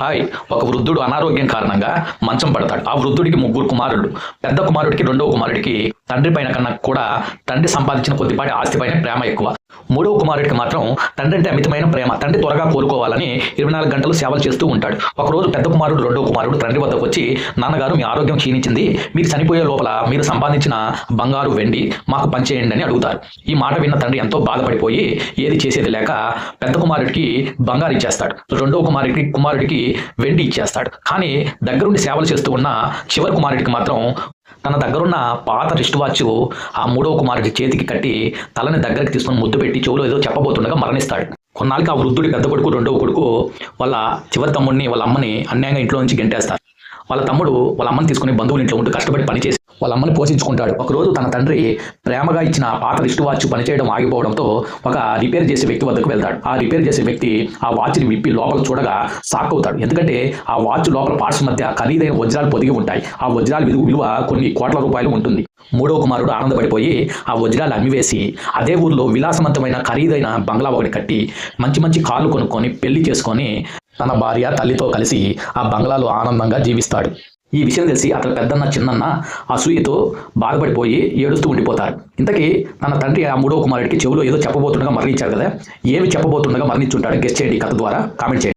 Hi ఒక వృద్ధుడు అనారోగ్యం కారణంగా మంచం పడతాడు. ఆ వృద్ధుడికి ముగ్గురు కుమారుడు పెద్ద కుమారుడికి రెండవ కుమారుడికి తండ్రి పైన కన్నా కూడా తండ్రి సంపాదించిన కొద్దిపాటి ఆస్తిపైన ప్రేమ ఎక్కువ. మూడవ కుమారుడికి మాత్రం తండ్రి అంటే అమితమైన ప్రేమ. తండ్రి త్వరగా కోలుకోవాలని ఇరవై నాలుగు గంటలు సేవలు చేస్తూ ఉంటాడు. ఒకరోజు పెద్ద కుమారుడు రెండవ కుమారుడు తండ్రి వద్దకు వచ్చి నాన్నగారు మీ ఆరోగ్యం క్షీణించింది. మీరు చనిపోయే లోపల మీరు సంపాదించిన బంగారు వెండి మాకు పనిచేయండి అని అడుగుతారు. ఈ మాట విన్న తండ్రి ఎంతో బాధపడిపోయి ఏది చేసేది లేక పెద్ద కుమారుడికి బంగారు ఇచ్చేస్తాడు. రెండవ కుమారుడికి కుమారుడికి వెండి ఇచ్చేస్తాడు. కానీ దగ్గరుండి సేవలు చేస్తూ ఉన్న చివరి కుమారుడికి మాత్రం తన దగ్గరున్న పాత రిస్ట్ వాచ్ ఆ మూడవ కుమారుడి చేతికి కట్టి తలని దగ్గరికి తీసుకొని ముద్దు పెట్టి చెవులో ఏదో చెప్పబోతుండగా మరణిస్తాడు. కొన్నాళ్ళకి ఆ వృద్ధుడి పెద్ద కొడుకు రెండవ కొడుకు వాళ్ళ చివరి తమ్ముడిని వాళ్ళ అమ్మని అన్యాయంగా ఇంట్లో నుంచి గెంటేస్తారు. వాళ్ళ తమ్ముడు వాళ్ళ అమ్మని తీసుకుని బంధువుల ఇంట్లో ఉంటూ కష్టపడి పనిచేసి వాళ్ళ అమ్మని పోషించుకుంటాడు. ఒకరోజు తన తండ్రి ప్రేమగా ఇచ్చిన పాత రిస్ట్ వాచ్ పనిచేయడం ఆగిపోవడంతో ఒక రిపేర్ చేసే వ్యక్తి వద్దకు వెళ్తాడు. ఆ రిపేర్ చేసే వ్యక్తి ఆ వాచ్ని విప్పి లోపల చూడగా షాక్ అవుతాడు. ఎందుకంటే ఆ వాచ్ లోపల పార్ట్స్ మధ్య ఖరీదైన వజ్రాలు పొదిగి ఉంటాయి. ఆ వజ్రాల విలువ విలువ కొన్ని కోట్ల రూపాయలు ఉంటుంది. మూడో కుమారుడు ఆనందపడిపోయి ఆ వజ్రాలు అమ్మివేసి అదే ఊర్లో విలాసవంతమైన ఖరీదైన బంగ్లా ఒకటి కట్టి మంచి మంచి కార్లు కొనుక్కొని పెళ్ళి చేసుకొని తన భార్య తల్లితో కలిసి ఆ బంగ్లాలో ఆనందంగా జీవిస్తాడు. ఈ విషయం తెలిసి అతని పెద్దన్న చిన్నన్న అసూయతో బాధపడిపోయి ఏడుస్తూ ఉండిపోతారు. ఇంతకీ తన తండ్రి ఆ మూడో కుమారుడికి చెవులో ఏదో చెప్పబోతుండగా మరణించారు కదా? ఏమి చెప్పబోతుండగా మరణించుంటాడు? గెస్ట్ చేయండి కథ ద్వారా. కామెంట్ చేయండి.